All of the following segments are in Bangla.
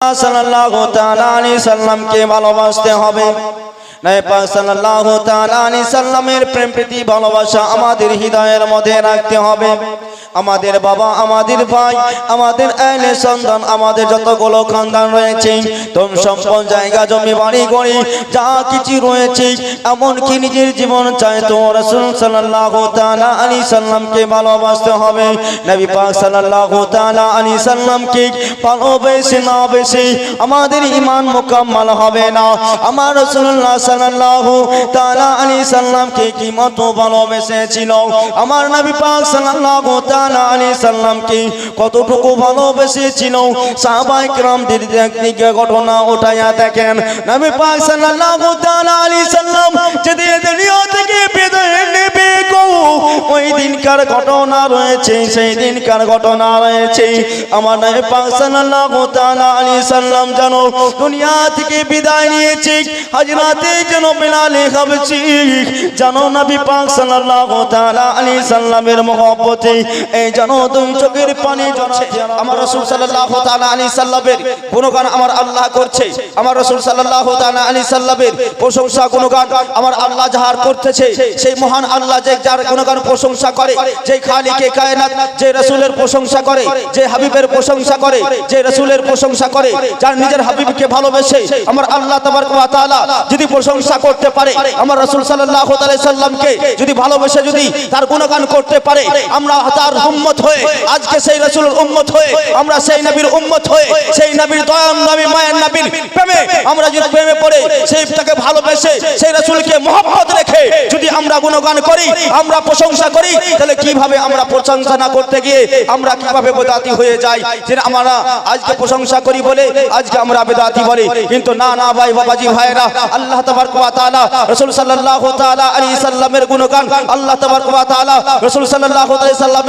সাল্লাল্লাহু তাআলা আলাইহি সাল্লামকে ভালোবাসতে হবে। নবী পাক সাল্লাল্লাহু তাআলা আলাইহি সাল্লামের প্রেম প্রীতি ভালোবাসা আমাদের হৃদয়ের মধ্যে রাখতে হবে। আমাদের বাবা, আমাদের ভাই, আমাদের আইলে সন্তান, আমাদের যতগুলো খানদান রয়েছে তোম সম্পদ, জায়গা, জমি, বাড়ি, গড়ি, যা কিছু রয়েছে, এমনকি নিজের জীবন চায় তো রাসূল সাল্লাল্লাহু তাআলা আলাইহি সাল্লামকে ভালোবাসতে হবে। নবী পাক সাল্লাল্লাহু তাআলা আলাইহি সাল্লামকে ভালোবেসে না বেশি আমাদের ঈমান মুকাম্মাল হবে না। আমার রাসূলুল্লাহ সাল্লাল্লাহু তাআলা আলাইহি সাল্লামকে কি মত ভালোবেসেছিল? আমার নবী পাক সাল্লাল্লাহু তাআলা আলাইহি সাল্লামকে কতটুকু ভালোবেসেছিল? সাহাবায়ে কিরামদের দিকে ঘটনা ওঠায়া দেখেন। নবী পাক সাল্লাল্লাহু তাআলা আলাইহি সাল্লাম যেদিন দুনিয়া থেকে বিদায় নেবে গো, ওই দিনকার ঘটনা রয়েছে, সেই দিনকার ঘটনা রয়েছে। আমার নবী পাক সাল্লাল্লাহু তাআলা আলাইহি সাল্লাম জানো দুনিয়া থেকে বিদায় নিয়েছে হযরতে যেন বিলালে হাবশি জানো নবী পাক সাল্লাল্লাহু তাআলা আলাইহি সাল্লামের মহব্বতে এই জানো দুই চোখের পানি ঝরছে আমার রাসূল সাল্লাল্লাহু তাআলা আলাইহি সাল্লামের গুণগান আমার আল্লাহ করছে। আমার রাসূল সাল্লাল্লাহু তাআলা আলাইহি সাল্লামের প্রশংসা গুণগান আমার আল্লাহ যাহার করতেছে, সেই মহান আল্লাহ যে যার গুণগান প্রশংসা করে, যে খালিকে কায়নাত, যে রাসূলের প্রশংসা করে, যে হাবিবের প্রশংসা করে, যে রাসূলের প্রশংসা করে, যার নিজের হাবিবকে ভালোবেসে আমার আল্লাহ ওয়া তাআলা যদি প্রশংসা করতে পারে, আমার রসুল সাল্লাল্লাহু আলাইহি সাল্লামকে যদি ভালোবেসে যদি তার গুণগান করতে পারে, আমরা তার উম্মত হয়ে আজকে সেই রাসূলের উম্মত হয়ে আমরা সেই নবীর উম্মত হয়ে সেই নবীর দয়াম নবী মায়ের নবীর প্রেমে আমরা যদি প্রেমে পড়ে সেই তাকে ভালোবেসে সেই রাসূলকে মহব্বত রেখে যদি আমরা গুণগান করি আমরা প্রশংসা করি তাহলে কীভাবে আমরা প্রশংসা না করতে গিয়ে আমরা কীভাবে বেদাতি হয়ে যাই? যে আমরা আজকে প্রশংসা করি বলে আজকে আমরা বেদাতি বলি। কিন্তু না না ভাই বাবাজি ভাইরা আল্লাহ তাবারক ওয়া তাআলা রাসূল সাল্লাল্লাহু তাআলা আলাইহি সাল্লামের গুণগান আল্লাহ তাবারক ওয়া তাআলা রাসূল সাল্লাল্লাহু আলাইহি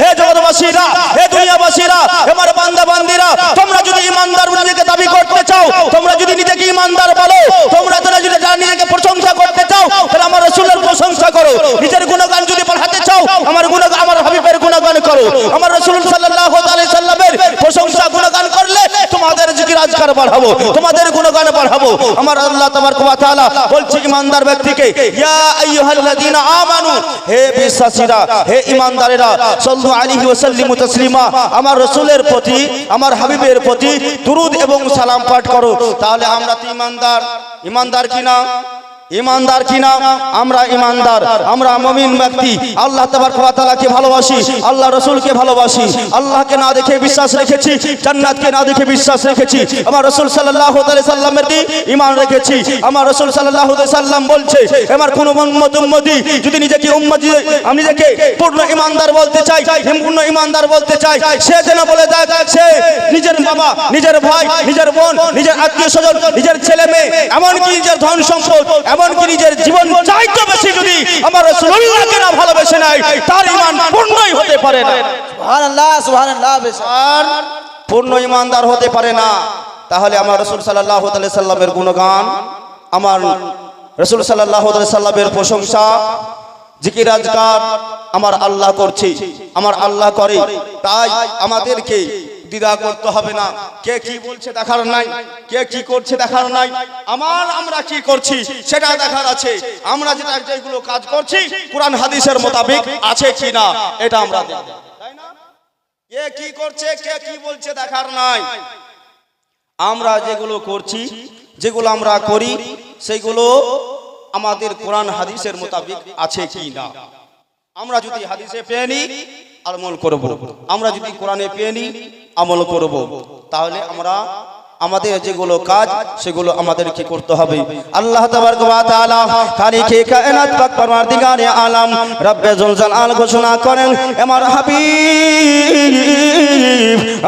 হে জগৎবাসীরা, হে দুনিয়াবাসীরা আমার বান্দা বান্দিরা তোমরা যদি ইমানদার নিজেকে দাবি করতে চাও, তোমরা যদি নিজেকে ইমানদার বলো, তোমরা তোমরা যদি যারা নিজেকে প্রশংসা করতে চাও, তাহলে আমার রাসূলের প্রশংসা করো। নিজের গুণগান যদি পড়াতে চাও, আমার গুণগান, আমার হাবিবের গুণগান করো। আমার রাসূল জিকির বাড়াবো, তোমাদের গুণগান বাড়াবো। আমার আল্লাহ তাবারক ওয়া তাআলা বলছে ইমানদার ব্যক্তিকে, ইয়া আইয়ুহাল্লাযিনা আমানু, হে বিশ্বাসীরা, হে ইমানদারেরা, সাল্লু আলাইহি ওয়া সাল্লিমু তাসলিমা, আমার রাসূলের প্রতি, আমার হাবিবের প্রতি দুরূদ এবং সালাম পাঠ করো। তাহলে আমরা তো ইমানদার। ইমানদার কিনা ইমানদার কিনা? আমরা ইমানদার, আমরা মমিন ব্যক্তি। আল্লাহ তাবারক ওয়া তাআলাকে ভালোবাসি, আল্লাহ রাসূলকে ভালোবাসি। আল্লাহকে না দেখে বিশ্বাস রেখেছি, জান্নাতকে না দেখে বিশ্বাস রেখেছি। আমার রাসূল আলাইহি সাল্লামের দি ঈমান রেখেছি। আমার রাসূল আলাইহি সাল্লাম বলছে আমার কোন উম্মতি যদি নিজেকে উম্মতি আমি নিজেকে পূর্ণ ইমানদার বলতে চাই পূর্ণ ইমানদার বলতে চাই, সে যেন বলে দেয়, সে নিজের বাবা, নিজের ভাই, নিজের বোন, নিজের আত্মীয় স্বজন, নিজের ছেলে মেয়ে, এমনকি নিজের ধন সম্পদ এমনকি নিজের জীবন চাইতে বেশি যদি আমার রাসূলুল্লাহকে না ভালোবেসে নাই তার ঈমান পূর্ণই হতে পারে না। পূর্ণ ইমানদার হতে পারে না। তাহলে আমার রসুল সাল্লাহ সাল্লামের গুণগান আমার রসুল সাল্লাহ সাল্লামের প্রশংসা জিকির আজকার আমার আল্লাহ করছি আমার আল্লাহ করে তাই আমাদেরকে দ্বিধা করতে হবে না। কে কি বলছে দেখার নাই? কে কি করছে দেখার নাই? আমার আমরা কি করছি? সেটা দেখার আছে। আমরা যেটা যেগুলো কাজ করছি, কোরআন হাদিসের মোতাবেক আছে কি না এটা আমরা তাই না? কে কি করছে, কে কি বলছে দেখার নাই? আমরা যেগুলো করছি, যেগুলো আমরা করি সেগুলো আমাদের কোরআন হাদিসের মোতাবেক আছে কি না আমরা যদি হাদিসে পেয়ে নিই আমল করব। আমরা যদি কোরআনে পেয়ে নিই আমল করব। তাহলে আমরা আমাদের যেগুলো কাজ সেগুলো আমাদেরকে করতে হবে? আল্লাহ তাবারক ওয়া তাআলা খালিকে কায়নাত পাক পরওয়ারদিগারে আলাম রব্বে ঘোষণা করেন আমার হাবিব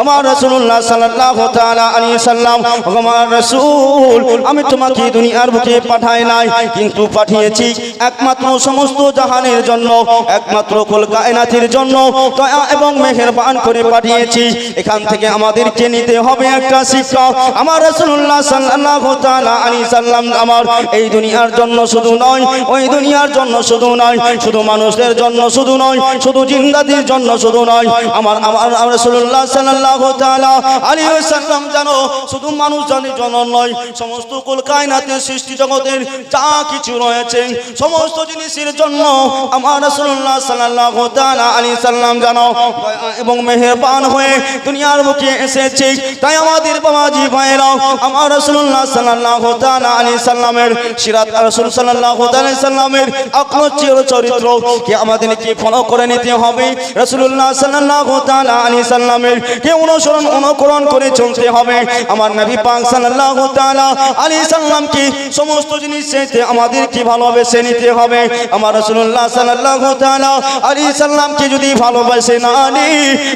আমার রাসূলুল্লাহ সাল্লাল্লাহু তাআলা আলাইহি সাল্লাম আমার রাসূল আমি তোমাকে দুনিয়ার বুকে পাঠাই নাই কিন্তু পাঠিয়েছি একমাত্র সমস্ত জাহানের জন্য একমাত্র কুল কায়নাতের জন্য দয়া এবং মেহেরবান করে পাঠিয়েছি। এখান থেকে আমাদেরকে নিতে হবে একটা শিক্ষা আমার রাসূলুল্লাহ সাল্লাল্লাহু তাআলা আলাইহি সাল্লাম আমার এই দুনিয়ার জন্য শুধু নয়, ওই দুনিয়ার জন্য শুধু নয়, শুধু মানুষদের জন্য শুধু নয়, শুধু জিন্দাদের জন্য শুধু নয়, আমার আমার সাল্লাল্লাহু তাআলা আলাইহি সাল্লাম জানো শুধু মানুষ জানি জন্য নয়, সমস্ত কুল কায়নাতের সৃষ্টি জগতের যা কিছু রয়েছে, সমস্ত জিনিসের জন্য আমার রাসূলুল্লাহ সাল্লাল্লাহু তাআলা আলাইহি সাল্লাম জানো এবং মেহেরবান হয়ে দুনিয়ার বুকে এসেছে। তাই আমাদের বাবাজি আমার চরিত্র কে হবে? কে হবে? আমার নবী পাক সাল্লাল্লাহু তাআলা সাল্লামকে সমস্ত জিনিস চাইতে আমাদেরকে ভালোবেসে নিতে হবে? আমার সাল্লামকে যদি না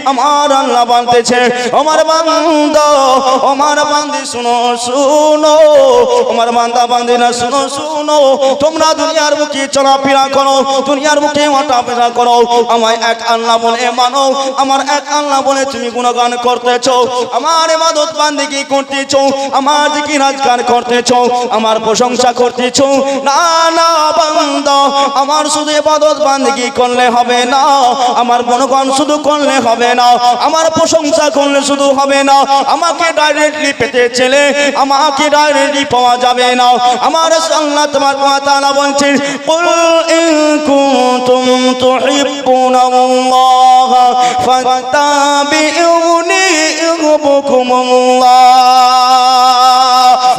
আমার আল্লাহ বলতেছে আমার বান্দা, আমার বান্দি শুনো শুনো। আমার বান্দা বান্দি না, শুনো শুনো। তোমরা দুনিয়ার মুখে চলাফেরা করো, দুনিয়ার মুখে হাঁটাফেরা করো। আমায় এক আল্লাহ বলে মানো আমার এক আল্লাহ বলে তুমি গুণগান করতেছ। আমার ইবাদত বান্দিগি করতেছো, আমার দিকে রাজগান করতেছ, আমার প্রশংসা করতেছো। না না, বান্দা, আমার শুধু ইবাদত বান্দিগি করলে হবে না। আমার গুণগান শুধু করলে হবে না। আমার প্রশংসা করলে শুধু হবে না। আমাকে ডাইরেক্টলি পেতে চলে আমাকে ডাইরেক্টলি পাওয়া যাবে না। আমার আল্লাহ তোমার কথা বলছেন, কুল ইন কুনতুম তুহিব্বুনাল্লাহ, ফাত্তাবিউনি ইউহibbukumullah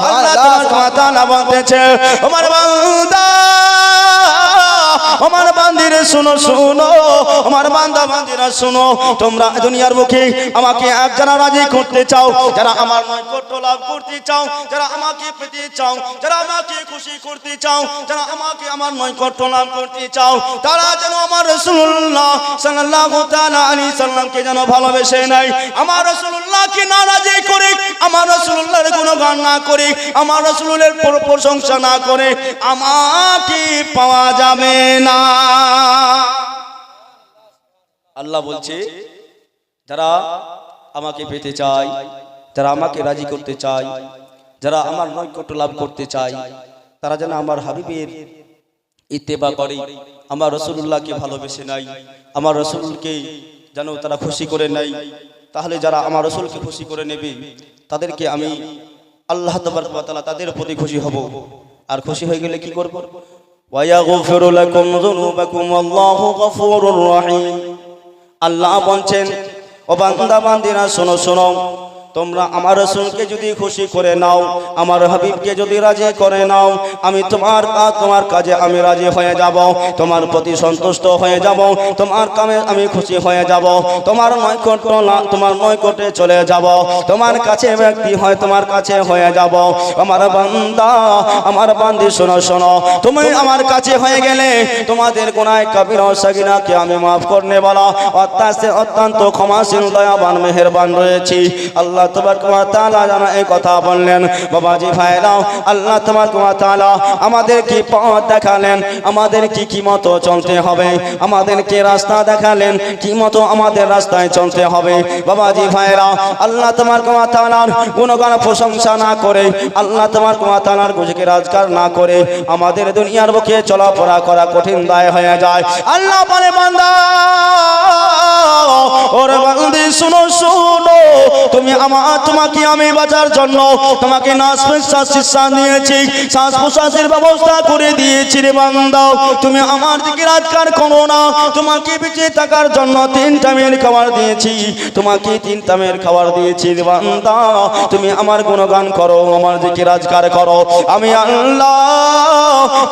আল্লাহ তোমার কথা বলতেছে আমার বান্দা শুনো শুনো। আমার বান্দা, বান্দিরা, শুনো। তোমরা দুনিয়ার মুখে আমাকে এক যারা রাজি করতে চাও, যারা আমার নৈকট্য লাভ করতে চাও, যারা আমাকে পেতে চাও, যারা আমাকে খুশি করতে চাও, যারা আমাকে আমার নৈকট্য লাভ করতে চাও, তারা যেন আমার রাসূলুল্লাহ সাল্লাল্লাহু তাআলা আলাইহি সাল্লামকে যেন ভালোবেসে নাই আমার রাসূলুল্লাহকে নারাজি করে, আমার রাসূলুল্লাহর গুণগান না করে, আমার রাসূলের প্র- প্রশংসা না করে, আমাকে পাওয়া যাবে না। আল্লাহ বলছে, যারা আমাকে পেতে চায়, যারা আমাকে রাজি করতে চায়, যারা আমার নৈকট্য লাভ করতে চায়, তারা যেন আমার হাবিবের ইত্তেবা করে, আমার রসুল্লাহকে ভালোবেসে নাই আমার রসুলকে যেন তারা খুশি করে নেয়। তাহলে যারা আমার রসুলকে খুশি করে নেবে, তাদেরকে আমি আল্লাহ তাদের প্রতি খুশি হব। আর খুশি হয়ে গেলে কি করব? ويغفر لكم ذنوبكم والله غفور رحيم আল্লাহ বলছেন ও বান্দা বান্দিরা শোনো শোনো তোমরা আমার রসুলকে যদি খুশি করে নাও, আমার হাবিবকে যদি রাজি করে নাও, আমি তোমার তোমার কাজে আমি রাজি হয়ে যাব, তোমার প্রতি সন্তুষ্ট হয়ে যাব, তোমার কামে আমি খুশি হয়ে যাব, তোমার নৈকট তোমার নৈকটে চলে যাব, তোমার কাছে ব্যক্তি হয় তোমার কাছে হয়ে যাব। আমার বান্দা, আমার বান্দি, শোনো শোনো, তুমি আমার কাছে হয়ে গেলে তোমাদের কোনায় কবির সগিনাকে আমি মাফ করনে বলা। অত্যাসে অত্যন্ত ক্ষমাশীল, দয়াবান, মেহেরবান রয়েছি। আল্লাহ তোমার কুমা তালা জানা এই কথা বললেন, বাবাজি ভাইরাও, আল্লাহ তোমার কুমা তালা আমাদের কি পথ দেখালেন, আমাদের কি কি মতো চলতে হবে, আমাদের কি রাস্তা দেখালেন, কি মতো আমাদের রাস্তায় চলতে হবে, বাবাজি ভাইরা আল্লাহ তোমার কুমা তালার গুণগান প্রশংসা না করে, আল্লাহ তোমার কুমা তালার গুজকে রাজগার না করে, আমাদের দুনিয়ার বুকে চলাফেরা করা কঠিন দায় হয়ে যায়। আল্লাহ বলে, বান্দা, ওরে বান্দি, শুনো শুনো, তুমি আমার তোমাকে আমি বাঁচার জন্য তোমাকে শিক্ষা দিয়েছি শ্বাস প্রশ্বাসের ব্যবস্থা করে দিয়েছি রে বান্দা। তুমি আমার দিকে রাজকার করো না। তোমাকে বেঁচে থাকার জন্য মেয়ের খাবার দিয়েছি। তোমাকে মেয়ের খাবার দিয়েছি রে বান্দা। তুমি আমার গুণগান করো, আমার দিকে রাজকার করো। আমি আল্লাহ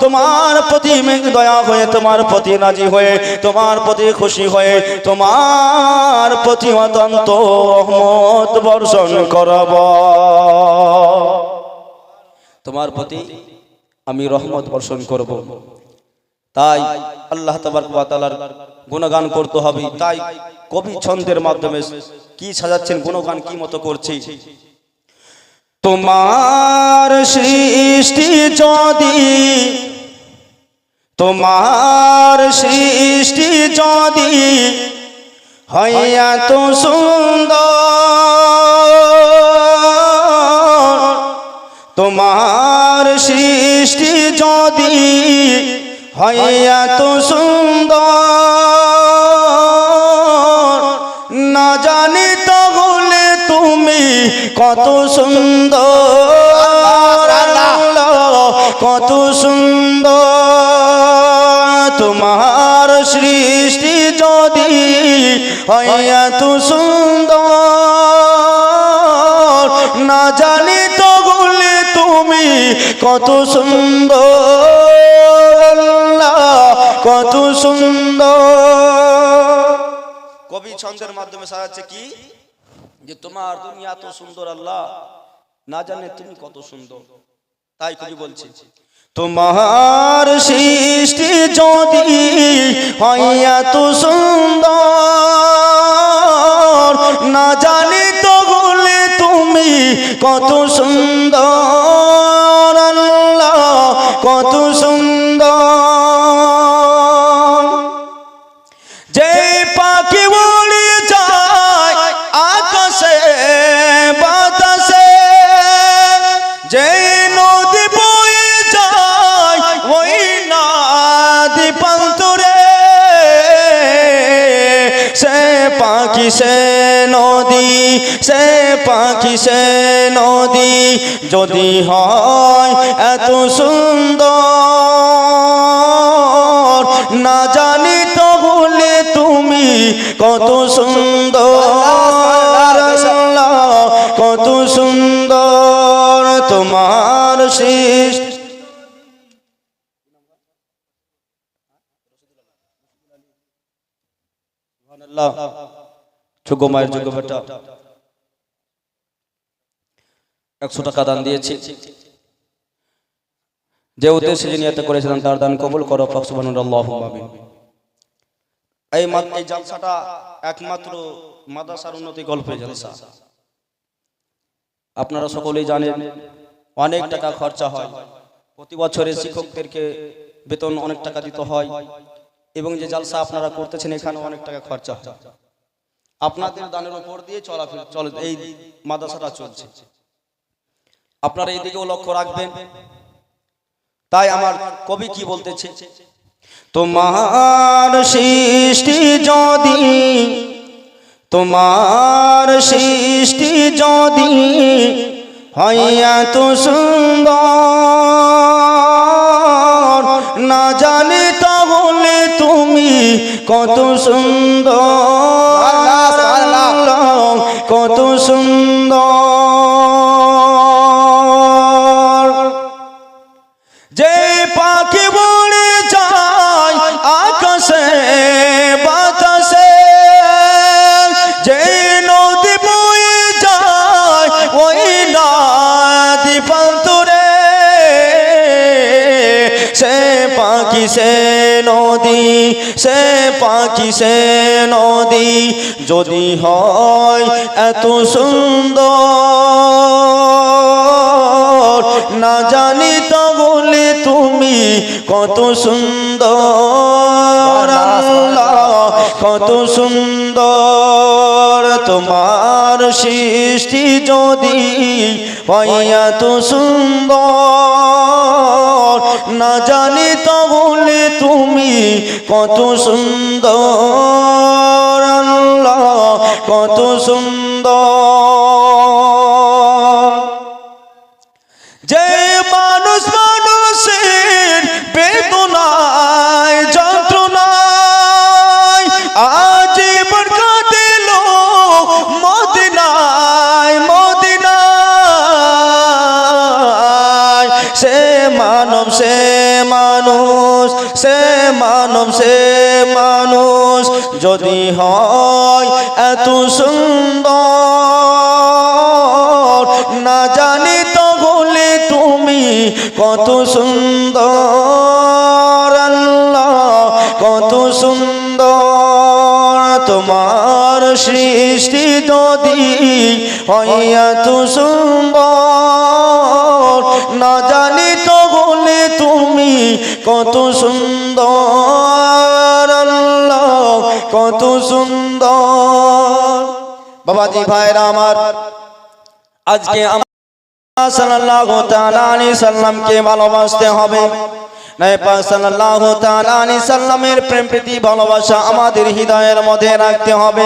তোমার প্রতি দয়া হয়ে, তোমার প্রতি রাজি হয়ে, তোমার প্রতি খুশি হয়ে, তোমার প্রতি অত্যন্ত রহমত বর্ষ বর্ষণ করব। তোমার প্রতি আমি রহমত বর্ষণ করব। তাই আল্লাহ তাবার গুণগান করতে হবে। তাই কবি ছন্দের মাধ্যমে কি সাজাচ্ছেন, গুণগান কি মতো করছি? তোমার সৃষ্টি যদি, তোমার সৃষ্টি যদি হইয়া তো সুন্দর তোমার সৃষ্টি যদি হইয়া তো সুন্দর। না জানি তাহলে তুমি কত সুন্দর। কত সুন্দর। তোমার সৃষ্টি যদি হইয়া তো সুন্দর কত সুন্দর কত সুন্দর। কবি ছন্দের মাধ্যমে সাজাচ্ছে কি? যে তোমার দুনিয়া তো সুন্দর আল্লাহ না জানে তুমি কত সুন্দর। তাই কবি বলছে তোমার সৃষ্টি যদি হইয়া তো সুন্দর না জানি তো বলে তুমি কত সুন্দর। পাখি সে নদী, সে পাখি সে নদী। যদি হয় এত সুন্দর, না জানি তো বলে তুমি কত সুন্দর। কত সুন্দর তোমার শেষ যোগ্য মায়ের যোগ্য বেটা একশো টাকা দান দিয়েছি। যে উদ্দেশ্যে যিনি এত করেছিলেন, তার দান কবুল করো ফকসুবানুল্লাহ এই এই জলসাটা একমাত্র মাদ্রাসার উন্নতি গল্পে জলসা। আপনারা সকলেই জানেন, অনেক টাকা খরচা হয়। প্রতি বছরে শিক্ষকদেরকে বেতন অনেক টাকা দিতে হয়। এবং যে জালসা আপনারা করতেছেন এখানে অনেক টাকা খরচা হয়। আপনাদের দানের উপর দিয়ে চলাফেরা চলে এই মাদ্রাসাটা চলছে। আপনারা এই দিকেও লক্ষ্য রাখবেন। তাই আমার কবি কি বলতেছে? তোমার সৃষ্টি যদি তোমার সৃষ্টি যদি হইয়া তো সুন্দর, না জানি তাহলে তুমি কত সুন্দর। কত সুন্দর। যে পাখি বলে যায় আকাশে, বাতাসে, যে নদী বয়ে যায় ওই নদী পান্তরে সে পাখি সে নদী, সে পাখি সে নদী যদি হয় এত সুন্দর, না জানি তো বলে তুমি কত সুন্দর কত সুন্দর তোমার সৃষ্টি যদি হইয়া তো সুন্দর, না জানি তো বলে তুমি কত সুন্দর। হইয়া তো না জানি তো বলে তুমি কত সুন্দর কত সুন্দর। বাবাজি ভাইরা আমার, আজকে আমার সাল্লাল্লাহু তাআলা আলাইহি সাল্লামকে ভালোবাসতে হবে। সাল্লামের প্রেম প্রীতি, ভালোবাসা আমাদের হৃদয়ের মধ্যে রাখতে হবে।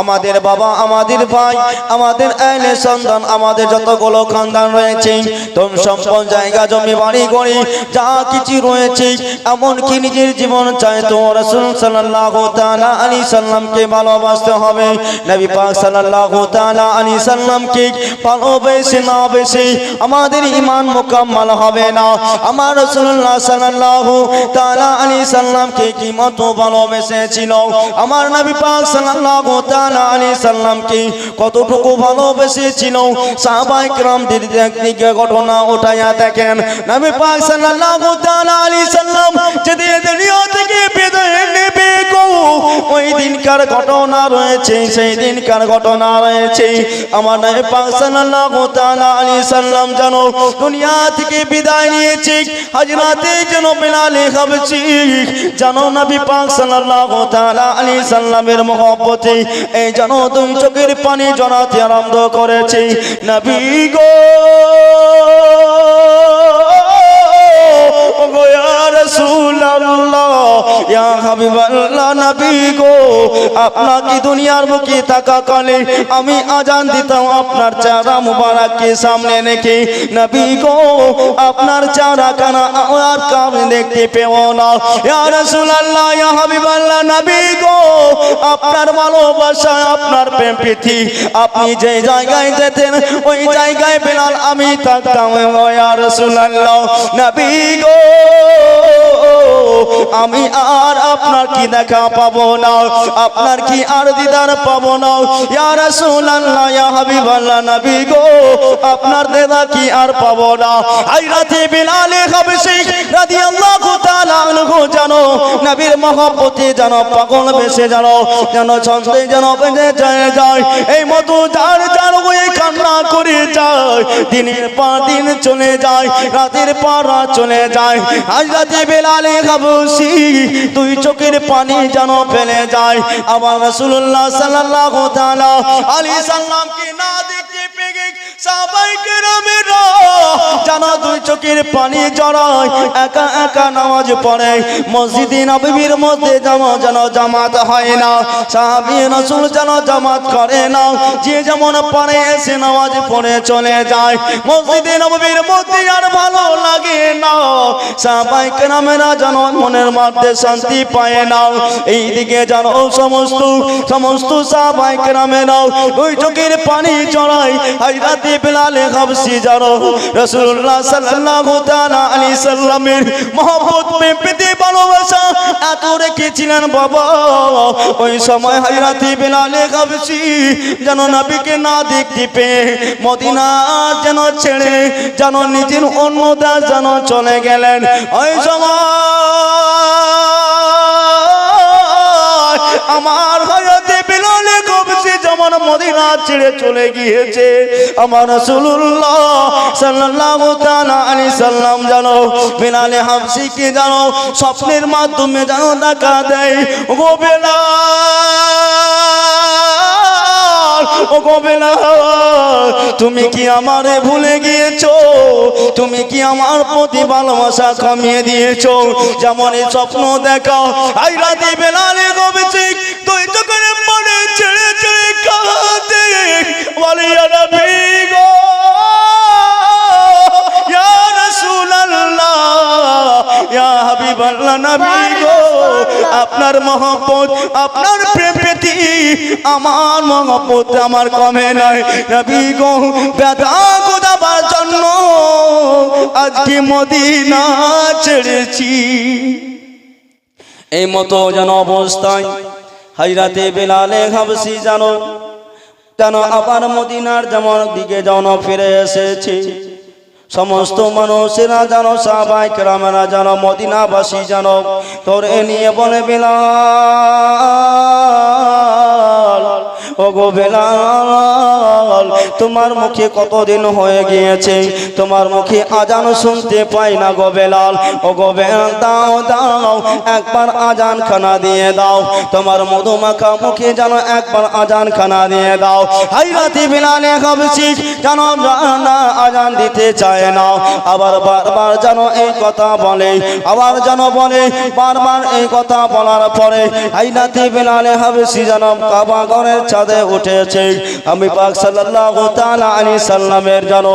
আমাদের বাবা, আমাদের ভাই, আমাদের আইলে সন্তান, আমাদের যতগুলো খানদান রয়েছে তোম সম্পদ, জায়গা, জমি, বাড়ি, গড়ি, যা কিছু রয়েছে, এমনকি নিজের জীবন চায় তো রাসূল সাল্লাল্লাহু তাআলা আলাইহি সাল্লামকে ভালোবাসতে হবে। নবী পাক সাল্লাল্লাহু তাআলা আলাইহি সাল্লামকে ভালোবেসে না বেশি আমাদের ঈমান মুকাম্মাল হবে না। আমার রাসূলুল্লাহ সাল্লাল্লাহু তাআলা আলাইহি সাল্লামকে কি মত ভালোবেসেছিল? আমার নবী পাক সাল্লাল্লাহু তাআলা আলাইহি সাল্লামকে কতটুকু ভালোবেসেছিল? সাহাবায়ে কিরামদের দিকে ঘটনা উঠায়া দেখেন। নবী পাক সাল্লাল্লাহু তাআলা আলাইহি সাল্লাম যেদিন দুনিয়া থেকে বিদায় নেবে গো, ওই দিনকার ঘটনা রয়েছে, সেই দিনকার ঘটনা রয়েছে। আমার নবী পাক সাল্লাল্লাহু তাআলা আলাইহি সাল্লাম জানো দুনিয়া থেকে বিদায় নিয়েছে হযরতে যেন বিলাল খাবছি জানো নবী পাক সাল্লাল্লাহু তাআলা আলাইহি সাল্লামের মহব্বতে, এই জানো দুই চোখের পানি জড়াতে আরম্ভ করেছে। নবী গো! গো আপনাকে দুনিয়ার মুখে তাকাকালে আমি আজান দিতাম? আপনার চেহারা মুবারককে সামনে রেখে নবী গো, আপনার চেহারা কানা আর কামে দেখতে পেও না। রাসূলুল্লাহ, ইয়া হাবিবাল্লাহ নবী গো, আপনার ভালোবাসা, আপনার প্রেম প্রীতি, আপনি যে জায়গায় যেতেন, ওই জায়গায় বেলাল আমি থাকতাম। রাসূলুল্লাহ, নবী গো আমি আর আপনার কি দেখা পাবো না? আপনার কি আর দিদার পাবো না? ইয়া রাসূলুল্লাহ, ইয়া হাবিবাল্লাহ, নবী গো, আপনার দেখা কি আর পাবো না? আই রাতে বিলাল হাবশী রাদিয়াল্লাহু তাআলা আনহু জানো, নবীর মহব্বতে জানো পাগল বেশে জানো জানো ছন্দে জানো বেঁধে যায় যায়। এই মতো যার যার হয়ে কান্না করে যায়, দিনের পর দিন চলে যায়, রাতের পর চলে যায়। আজ বেলালে খাবুসি দুই চোখের পানি যেন ফেলে যায়। আবার রসুল্লাহ সাল্লাহ আলী সাল্লামকে না দেখে জানা দুই চোখের পানি জড়ায়, একা একা নামাজ পড়ে। মসজিদে নববীর মধ্যে না। করে যে যেমন নামাজ পড়ে চলে যায়। মধ্যে ভালো লাগে মনের মধ্যে শান্তি পায় না। এইদিকে সমস্ত সমস্ত সাহাবাই কেরামেরা দুই চোখের পানি চড়ায় বেলালে জানো। রাসূলুল্লাহ সাল্লাল্লাহু তাআলা আলাইহি সাল্লামের ভালোবাসা এত রেখেছিলেন বাবা। ওই সময় হাজরাতে বেলালে নবীকে না দেখতে মদিনা যেন ছেড়ে যেন নিজের অন্য যেন চলে গেলেন। ওই সময় আমার যেমন মদিনা ছেড়ে চলে গিয়েছে। আমার রাসূলুল্লাহ সাল্লাল্লাহু তাআলা আলাইহি সাল্লাম জানো, বিলালে হাবসিকে জানো, স্বপ্নের মাধ্যমে জানো দেখা দেয়। ও বেলাল! তুমি কি আমারে ভুলে গিয়েছো? তুমি কি আমার প্রতি ভালোবাসা কমিয়ে দিয়েছ? যেমন স্বপ্ন দেখা, আই রাতে বেলালে গবেছে তুই তো করে মনে ছেড়ে ছেড়ে কাঁদে। বলে নবী গো, ইয়া আপনার মহব্বত, আপনার প্রেম প্রীতি আমার মহব্বত আমার কমে নাই। নবী গো ব্যথা গোদাবার জন্য আজকে মদিনা ছেড়েছি। এই মতো যেন অবস্থায় হাইরাতে বেলালে হাবসি জানো যেন আবার মদিনার যেমন দিকে যেন ফিরে এসেছে। সমস্ত মানুষেরা জানো সাবাই কেরামেরা জানো মদিনাবাসী জানো। তোর এ নিয়ে বলে বেলাল ও গো বেলাল, তোমার মুখে কতদিন হয়ে গিয়েছে? তোমার মুখে আজান শুনতে পাই না গো বেলাল। ও গো বেলাল, দাও দাও, একবার আজান খানা দিয়ে দাও। তোমার মধুমাখা মুখে যেন একবার আজান খানা দিয়ে দাও। হাইরাতি বিলালে হাবসি যেন না আজান দিতে চায় না। আবার বারবার যেন এই কথা বলে, আবার যেন বলে, বারবার এই কথা বলার পরে হাইরাতি বিলালে হাবসি যেন কাবা ঘরের ছাদে উঠেছে। আমি পাক সাল্লাল্লাহু তাআলা আলাইহি সাল্লামের যেন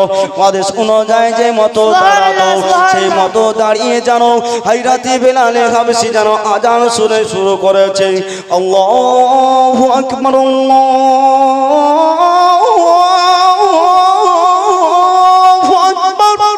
আদেশ অনুযায়ী যে মতো দাঁড়াতো সেই মতো দাঁড়িয়ে যেন হাইরাতি বিলালে হাবসি যেন আজান শুনে শুরু করেছে। আল্লাহু আকবার আল্লাহু আকবার।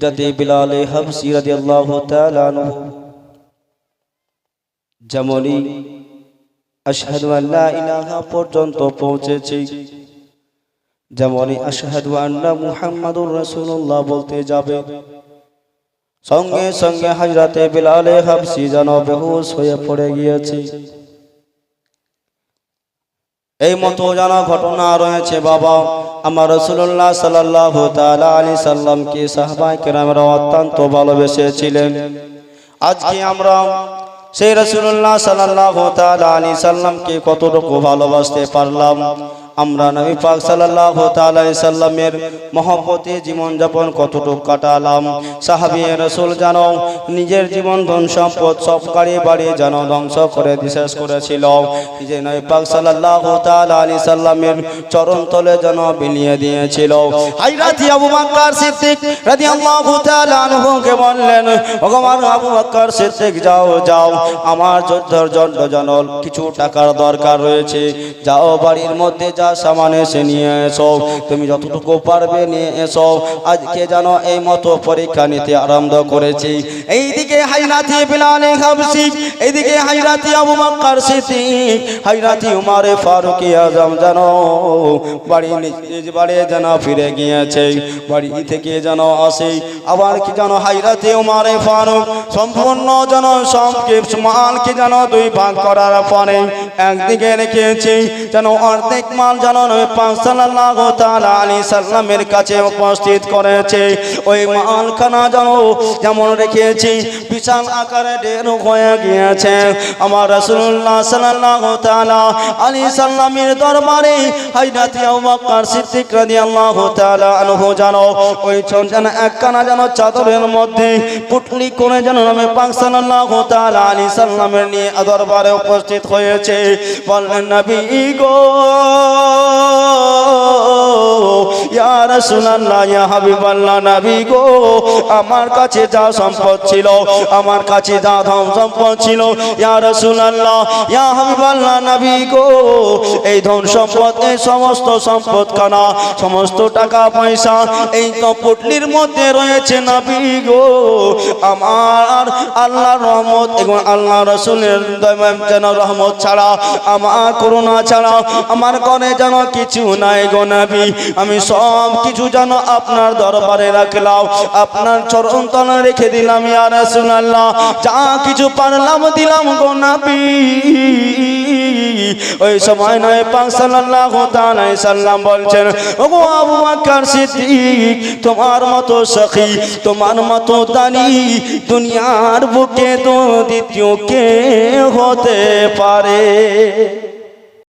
হজরতে বিলাল হাবসি রাদিয়াল্লাহু তাআলা আনহু। যেমনই আশহাদু আল্লা ইলাহা পর্যন্ত পৌঁছেছি, যেমনই আশহাদু আন্না মুহাম্মাদুর রাসূলুল্লাহ বলতে যাবে, সঙ্গে সঙ্গে হজরতে বিলাল হাবসি যেন বেহুশ হয়ে পড়ে গিয়েছে। এই মতো জানা ঘটনা রয়েছে, বাবা। আমার রসুল্লাহ সাল্লাহ তালা আলী সাল্লামকে সাহবাই কেরামেরা অত্যন্ত ভালোবেসেছিলেন? আজকে আমরা সেই রসুল্লাহ সাল্লাহ তালা আলী সাল্লামকে কতটুকু ভালোবাসতে পারলাম? আমরা নবী পাক সাল্লাহ সাল্লামের মহব্বতে জীবনযাপন কতটুকু কাটালাম। সাহাবি রসুল যেন নিজের জীবন, ধন, সম্পদ সব গাড়ি বাড়ি যেন ধ্বংস করে বিশেষ করেছিল। যে নবী পাক সাল্লাহ আলী সাল্লামের চরণ তলে যেন বিলিয়ে দিয়েছিল। হাইরাতি আবু বাক্কার সিদ্দিক রাদিয়াল্লাহু তাআলা আনহুকে বললেন ভগবান আবু বাক্কার সিদ্দিক, যাও যাও। আমার যুদ্ধের জন্য যেন কিছু টাকার দরকার রয়েছে। যাও, বাড়ির মধ্যে যা সামান এসে নিয়ে এসো। তুমি যতটুকু পারবে নিয়ে এসো। আজকে যেন এই মতো পরীক্ষা নিতে আরম্ভ করেছি। এইদিকে হাইরাতি বিলাল হাবসি এইদিকে হাইরাতি আবু বাক্কার সিদ্দিক, হাইরাতি উমারে ফারুক আজম যেন বাড়ি নিজ বাড়ি যেন ফিরে গিয়েছে, বাড়ি থেকে যেন আসে। আবার কি যেন হাইরাতে উমারে ফারুক, সম্পূর্ণ যেন সবকে মালকে যেন দুই ভাগ করার পরে একদিকে রেখেছে, যেন অর্ধেক মাল যেন সাল্লামের কাছে উপস্থিত করেছে। ওই মালখানা যেন যেমন রেখেছি, বিশাল আকারে ঢের হয়ে গিয়েছে। আমার রাসূলুল্লাহ সাল্লাল্লাহু তাআলা আলাইহি সাল্লামের দরবারে ওই যেন চাদরের মধ্যে সাল্লামের নিয়ে দরবারে উপস্থিত হয়েছে। বললেন নবী গো। ইয়া রাসূলুল্লাহ ইয়া হাবিবাল্লাহ নবী গো। আমার কাছে যা সম্পদ ছিল, আমার কাছে যা ধন সম্পদ ছিল ইয়া রাসূলুল্লাহ ইয়া হাবিবাল্লাহ নবী গো। এই ধন সম্পদ, এই সমস্ত সম্পদ খানা সমস্ত টাকা, পয়সা, এই তো পুটলির মধ্যে রয়েছে নবী গো। আমার আল্লাহ রহমত এবং আল্লাহ রসুলের যেন রহমত ছাড়া, আমার করুণা ছাড়া, আমার ঘরে যেন কিছু নাই গো নবী। আমি সব সব কিছু যেন আপনার দরবারে রাখলাম। আপনার চরণ তলা রেখে দিলাম, ইয়া রাসূলুল্লাহ। যা কিছু পারলাম, দিলাম গো নবী। ওই সময় নয় পাক বলছেন, ওগো আবু বকর সিদ্দিক, তোমার মতো সখী, তোমার মতো দানি, দুনিয়ার বুকে তো দ্বিতীয় কে হতে পারে?